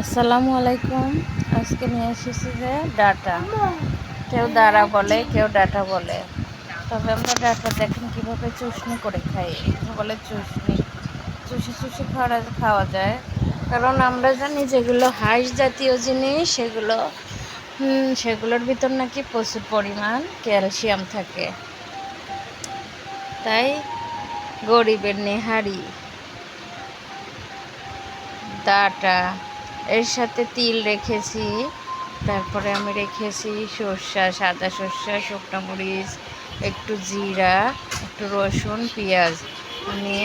আসসালামু আলাইকুম। আজকে নিয়ে এসেছি যে ডাটা। কেউ দাঁড়া বলে, কেউ ডাটা বলে। তবে আমরা ডাটা দেখেন কীভাবে চুষনি করে খাই। বলে চুষনি। চুষি চুষি খাওয়া খাওয়া যায়। কারণ আমরা জানি যেগুলো হাঁস জাতীয় জিনিস, সেগুলো সেগুলোর ভিতর নাকি প্রচুর পরিমাণ ক্যালসিয়াম থাকে। তাই গরিবের নেহারি। ডাটা। এর সাথে তিল রেখেছি, তারপরে আমি রেখেছি সর্ষা, সাদা সর্ষা, শুকনো মরিচ, একটু জিরা, একটু রসুন, পেঁয়াজ। আমি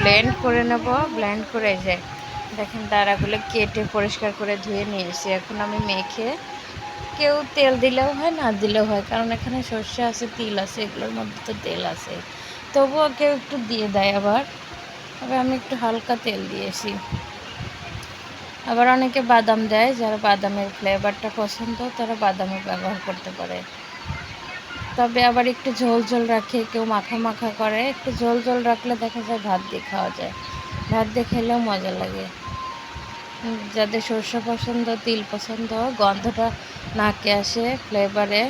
ব্লেন্ড করে নেব ব্লেন্ড করে যে দেখেন দাঁড়াগুলো কেটে পরিষ্কার করে ধুয়ে নিয়েছি। এখন আমি মেখে কেউ তেল দিলেও হয়, না দিলেও হয়, কারণ এখানে সর্ষে আছে, তিল আছে, এগুলোর মধ্যে তো তেল আছে। তবুও কেউ একটু দিয়ে দেয় আবার। তবে আমি একটু হালকা তেল দিয়েছি। আবার অনেকে বাদাম দেয়, যারা বাদামের ফ্লেভারটা পছন্দ, তারা বাদামও ব্যবহার করতে পারে। তবে আবার একটু ঝোল ঝোল রাখে, কেউ মাখা মাখা করে, একটু ঝোল ঝোল রাখলে দেখা যায় ভাত দিয়ে খাওয়া যায়। ভাত দিয়ে খেলেও মজা লাগে। যাদের সর্ষে পছন্দ, তিল পছন্দ, গন্ধটা নাকে আসে ফ্লেভারে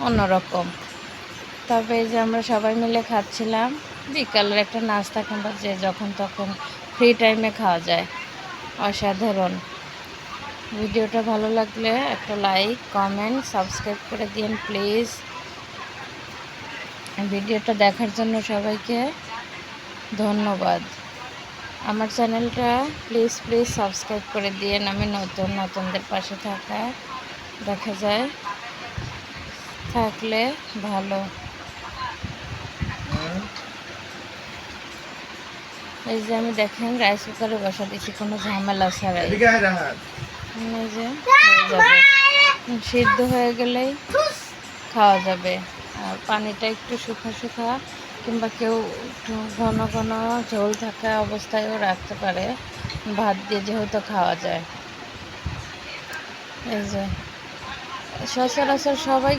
অন্যরকম। তবে এই যে আমরা সবাই মিলে খাচ্ছিলাম, বিকালের একটা নাস্তা কিংবা যে যখন তখন ফ্রি টাইমে খাওয়া যায়। অসাধারণ। ভিডিওটা ভালো লাগলে একটা লাইক কমেন্ট সাবস্ক্রাইব করে দিন প্লিজ ভিডিওটা দেখার জন্য সবাইকে ধন্যবাদ। আমার চ্যানেলটা প্লিজ প্লিজ সাবস্ক্রাইব করে দিন আমি নতুন, নতুনদের পাশে থাকা দেখা যায়। থাকলে ভালো। এই যে আমি দেখেন রাইস কুকারে বসা দিচ্ছি কোনো ঝামেলা ছাড়াই। এই যে হয়ে যাবে। সিদ্ধ হয়ে গেলেই খাওয়া যাবে। আর পানিটা একটু শুকনো শুকনো কিংবা কেউ একটু ঘন ঘন ঝোল থাকা অবস্থায়ও রাখতে পারে। ভাত দিয়ে যেহেতু খাওয়া যায়। এই যে সচরাচর সবাই